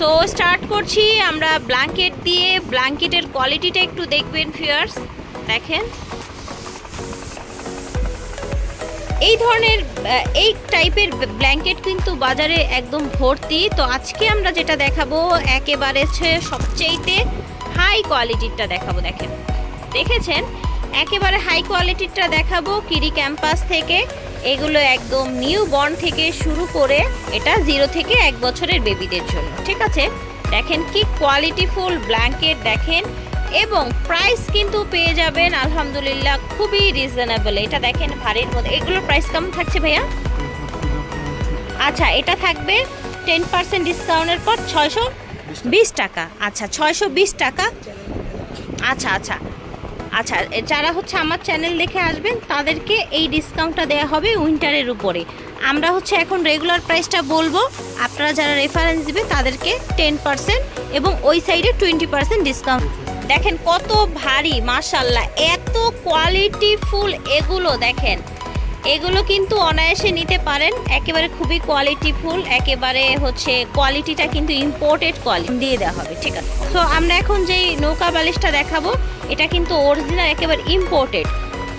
So start করছি আমরা blanket দিয়ে ব্ল্যাঙ্কেটের কোয়ালিটিটা একটু দেখবেন ফিয়ার্স দেখেন। এই ধরনের এই টাইপের ব্ল্যাঙ্কেট কিন্তু বাজারে একদম ভর্তি। তো আজকে আমরা যেটা দেখাবো, একেবারে সবচেয়েতে হাই কোয়ালিটিরটা দেখাবো, দেখেন। দেখেছেন? একেবারে হাই কোয়ালিটিরটা দেখাবো কিরি ক্যাম্পাস থেকে। এগুলো একদম নিউ বর্ন থেকে শুরু করে এটা জিরো থেকে এক বছরের বেবিদের জন্য, ঠিক আছে? দেখেন কি কোয়ালিটিফুল ব্ল্যাঙ্কেট দেখেন, এবং প্রাইস কিন্তু পেয়ে যাবেন, আলহামদুলিল্লাহ, খুবই রিজনেবল এটা দেখেন ভারীর মধ্যে, এগুলোর প্রাইস কেমন থাকছে ভাইয়া? আচ্ছা এটা থাকবে টেন পার্সেন্ট ডিসকাউন্টের পর ছয়শো বিশ টাকা। আচ্ছা ছয়শো বিশ টাকা। আচ্ছা আচ্ছা। আচ্ছা যারা হচ্ছে আমার চ্যানেল দেখে আসবেন, তাদেরকে এই ডিসকাউন্টটা দেওয়া হবে উইন্টারের উপরে। আমরা হচ্ছে এখন রেগুলার প্রাইসটা বলব, আপনারা যারা রেফারেন্স দিবে, তাদেরকে টেন পার্সেন্ট এবং ওই সাইডে টোয়েন্টি পার্সেন্ট ডিসকাউন্ট দেখেন কত ভারী মাসাল্লাহ এত কোয়ালিটিফুল এগুলো, দেখেন। এগুলো কিন্তু অনায়াসে নিতে পারেন। একেবারে খুবই কোয়ালিটিফুল একেবারে হচ্ছে কোয়ালিটিটা কিন্তু ইম্পোর্টেড কোয়ালিটি দিয়ে দেওয়া হবে, ঠিক আছে? সো আমরা এখন যেই নৌকা বালিশটা দেখাবো, এটা কিন্তু অরিজিনাল একেবারে ইম্পোর্টেড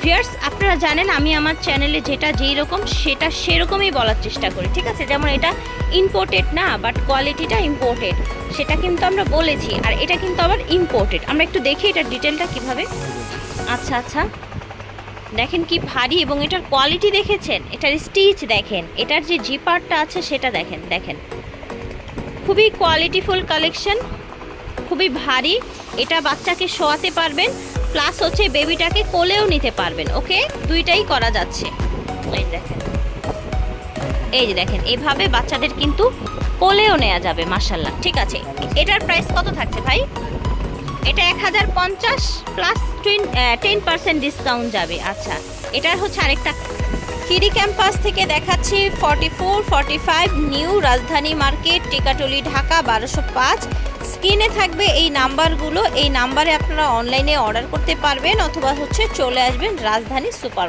ফিয়ার্স আপনারা জানেন, আমি আমার চ্যানেলে যেটা যেই রকম, সেটা সেরকমই বলার চেষ্টা করি, ঠিক আছে? যেমন এটা ইম্পোর্টেড না বাট কোয়ালিটিটা ইম্পোর্টেড সেটা কিন্তু আমরা বলেছি, আর এটা কিন্তু আবার ইম্পোর্টেড আমরা একটু দেখি এটার ডিটেলটা কীভাবে। আচ্ছা আচ্ছা। দেখেন কি ভারী এবং এটার কোয়ালিটি দেখেছেন? এটার স্টিচ দেখেন। এটার যে জিপারটা আছে সেটা দেখেন দেখেন। খুবই কোয়ালিটিফুল কালেকশন খুবই ভারী। এটা বাচ্চাকে শোয়াতে পারবেন প্লাস হচ্ছে বেবিটাকে কোলেও নিতে পারবেন ওকে দুইটাই করা যাচ্ছে। এই দেখেন। এই যে দেখেন, এভাবে বাচ্চাদের কিন্তু কোলেও নেওয়া যাবে মার্শাল্লাহ ঠিক আছে, এটার প্রাইস কত থাকছে ভাই? এটা এক হাজার পঞ্চাশ প্লাস টেন পার্সেন্ট ডিসকাউন্ট যাবে। আচ্ছা এটার হচ্ছে আরেকটা কিরি ক্যাম্পাস থেকে দেখাচ্ছি forty four forty five new Rajdhani market Tikatuli, Dhaka, বারোশো পাঁচ। স্ক্রিনে থাকবে এই নাম্বারগুলো। এই নাম্বারে আপনারা অনলাইনে অর্ডার করতে পারবেন, অথবা হচ্ছে চলে আসবেন রাজধানী সুপার